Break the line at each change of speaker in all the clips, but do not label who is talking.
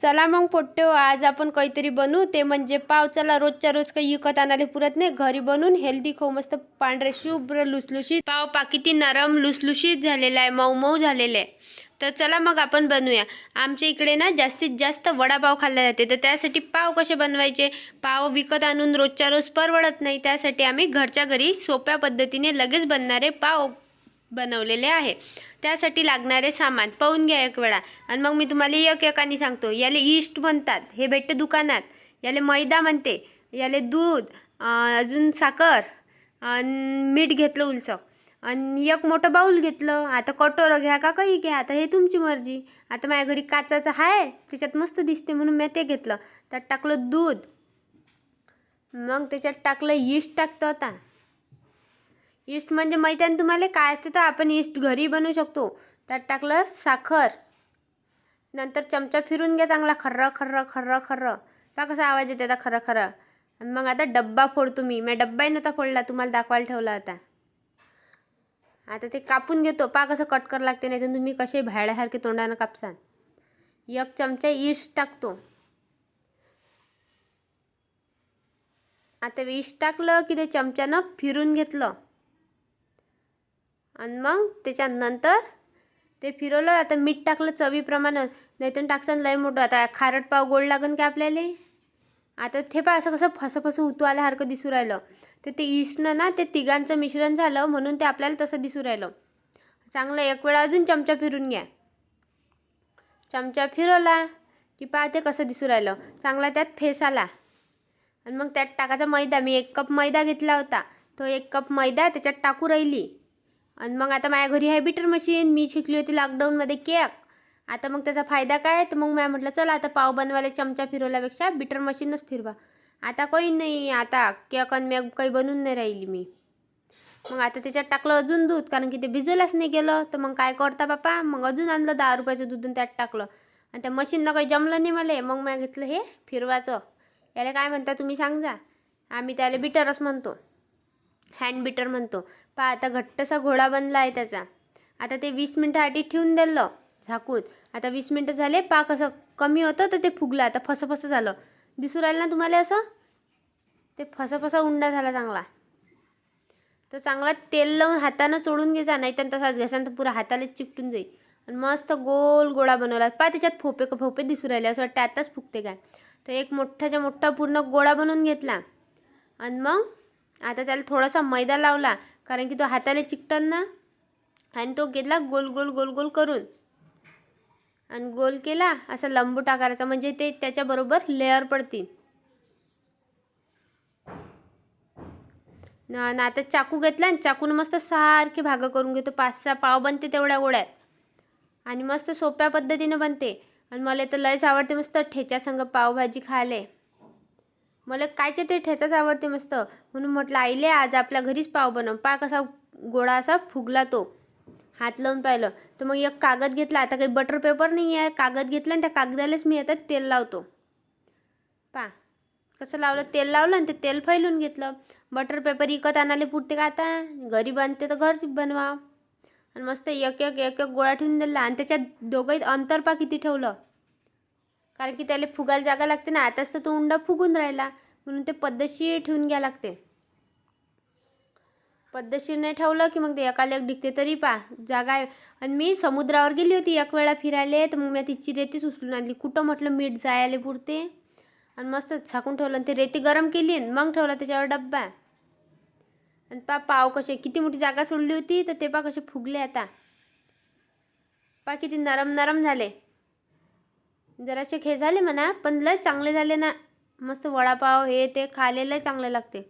चला मग पोट्टे आज आपण काहीतरी बनवू ते म्हणजे पाव चला रोजच्या रोज काही विकत आणायला पुरत नाही. घरी बनवून हेल्दी खाऊ मस्त पांढरे शुभ्र लुसलुशीत. पाव पाकिती नरम लुसलुशीत झालेला आहे मऊ मऊ झालेला आहे. तर चला मग आपण बनवूया आमच्या इकडे ना जास्तीत जास्त वडापाव खाल्ला जाते. तर त्यासाठी पाव कसे बनवायचे? पाव विकत आणून रोजच्या रोज परवडत नाही. त्यासाठी आम्ही घरच्या घरी सोप्या पद्धतीने लगेच बनणारे पाव बनवलेले आहे. त्यासाठी लागणारे सामान पाहून घ्या एक वेळा. आणि मग मी तुम्हाला एक एकाने सांगतो. याले ईस्ट म्हणतात हे भेटते दुकानात. याले मैदा म्हणते याले दूध अजून साखर आणि मीठ घेतलं उलसं. आणि एक मोठं बाऊल घेतलं. आता कटोरं घ्या का काही घ्या? आता हे तुमची मर्जी. आता माझ्या घरी काचाचं आहे त्याच्यात मस्त दिसते म्हणून मी ते घेतलं. त्यात टाकलं दूध. मग त्याच्यात टाकलं ईस्ट टाकतं आता. ईस्ट म्हणजे माहिती आहे तुम्हाला? काय असते तर आपण ईस्ट घरी बनवू शकतो. त्यात टाकलं साखर. नंतर चमचा फिरून घ्या चांगला. खर्र खर्र खर्र खर्र. का कसा आवाज येते आता खरं खरं. आणि मग आता डब्बा फोडतो मी मी डब्बाही नव्हता फोडला. तुम्हाला दाखवायला ठेवला होता आता ते कापून घेतो. पा कसं कट कर लागते. नाही तर तुम्ही कसे भाड्यासारखे तोंडानं कापसान. एक चमचा ईस्ट टाकतो. आता ईस्ट टाकलं की ते चमच्यानं फिरून घेतलं. आणि मग त्याच्यानंतर ते फिरवलं. आता मीठ टाकलं चवीप्रमाणे. नाही तर टाकसान लय मोठं. आता खारट पाव गोड लागन का आपल्याला? आता ते पा असं कसं फसं फसं उतू आल्यासारखं दिसू राहिलं. तर ते इसणं ना ते तिघांचं मिश्रण झालं म्हणून ते आपल्याला तसं दिसू राहिलं. चांगलं एक वेळा अजून चमचा फिरून घ्या. चमचा फिरवला की पहा ते कसं दिसू राहिलं. चांगला त्यात फेस आला. आणि मग त्यात टाकायचा मैदा. मी एक कप मैदा घेतला होता. तो एक कप मैदा त्याच्यात टाकू राहिली. आणि मग आता माझ्या घरी आहे बिटर मशीन मी शिकली होती लॉकडाऊनमध्ये केक आता मग त्याचा फायदा काय तर मग मॅ म्हटलं चला आता पाव बनवायला चमचा फिरवल्यापेक्षा बिटर मशीनच फिरवा. आता काही नाही आता केक आणि मॅग काही बनवून नाही राहिली मी. मग आता त्याच्यात टाकलं अजून दूध कारण की ते भिजवल्याच नाही गेलं. तर मग काय करता बापा? मग अजून आणलं दहा रुपयाचं दूध आणि त्यात टाकलं. आणि त्या मशीननं काही जमलं नाही मला. मग मॅ घेतलं हे फिरवाचं. याला काय म्हणता तुम्ही सांगा आम्ही त्याला बिटरच म्हणतो. हँड बिटर म्हणतो. पहा आता घट्टसा घोडा बनला आहे त्याचा. आता ते वीस मिनटासाठी ठेवून दिलं झाकून. आता वीस मिनटं झाले पा कसं कमी होतं तर ते फुगलं. आता फसं फसं झालं. दिसू राहिलं ना तुम्हाला असं? ते फसा फसा उंडा झाला चांगला. तर चांगला तेल लावून हातानं चोळून घ्यायचा नाही तर तसाच घ्यायचा तर पुरा हातालाच चिकटून जाईल. आणि मस्त गोल गोळा बनवला. पा त्याच्यात फोपे फोपे दिसू राहिले. असं वाटतं आताच फुगते काय? तर एक मोठ्ठाच्या मोठा पूर्ण गोळा बनवून घेतला. आणि मग? आता त्याला थोडासा मैदा लावला कारण की तो हाताने चिकटन ना. आणि तो घेतला गोल गोल गोल गोल करून. आणि गोल केला असा लंबू टाकायचा म्हणजे ते त्याच्याबरोबर लेअर पडतील. ना आणि आता चाकू घेतला आणि चाकून मस्त सारखे भाग करून घेतो. पाच सहा पाव बनते तेवढ्या गोळ्यात. आणि मस्त सोप्या पद्धतीनं बनते. आणि मला तर लयच आवडते मस्त ठेच्या संग पावभाजी खाले मला कायचे ते ठेचाच आवडते मस्त. म्हणून म्हटलं आईले आज आपल्या घरीच पाव बनव. पा कसा गोळा असा फुगला तो. हात लावून पाहिलं. तर मग एक कागद घेतला. आता काही बटर पेपर नाही आहे. कागद घेतला आणि त्या कागदालाच मी आता तेल लावतो. पा. कसं लावलं? तेल लावलं आणि ते तेल फैलून घेतलं. बटर पेपर विकत आणायला पुरते का आता? घरी बनते तर घरच बनवा. आणि मस्त एक एक एक एक गोळा ठेवून दिला. आणि त्याच्यात दोघंही अंतर पा किती ठेवलं. कारण की त्याला फुगायला जागा लागते ना आताच तर तो उंडा फुगून राहिला. म्हणून ते पद्धतशीर ठेवून घ्या लागते. पद्धतशीर नाही ठेवलं की मग ते एकाला एक डिगते तरी पा जागा आणि मी समुद्रावर गेली होती एक वेळा फिरायला तर मग मी तिची रेतीच उचलून आणली. कुठं म्हटलं मीठ जायला पुरते? आणि मस्त झाकून ठेवलं आणि ते रेती गरम केली आणि मग ठेवला त्याच्यावर डब्बा. आणि पा पाव कसे किती मोठी जागा सोडली होती तर ते पा कसे फुगले आता. पा किती नरम नरम झाले. जरासे हे झाले म्हणा पण लय चांगले झाले ना. मस्त वडापाव हे ते खायला लय चांगले लागते.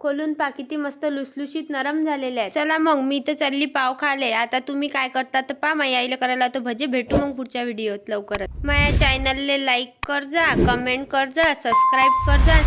खोलून पा किती मस्त लुसलुशीत नरम झालेले आहे चला मग मी तर चालली पाव खाले. आता तुम्ही काय करता तर पा माया आईला करायला तर भजे भेटू मग पुढच्या व्हिडिओत लवकरच. माझ्या चॅनलले लाईक कर जा कमेंट कर जा सबस्क्राईब कर जा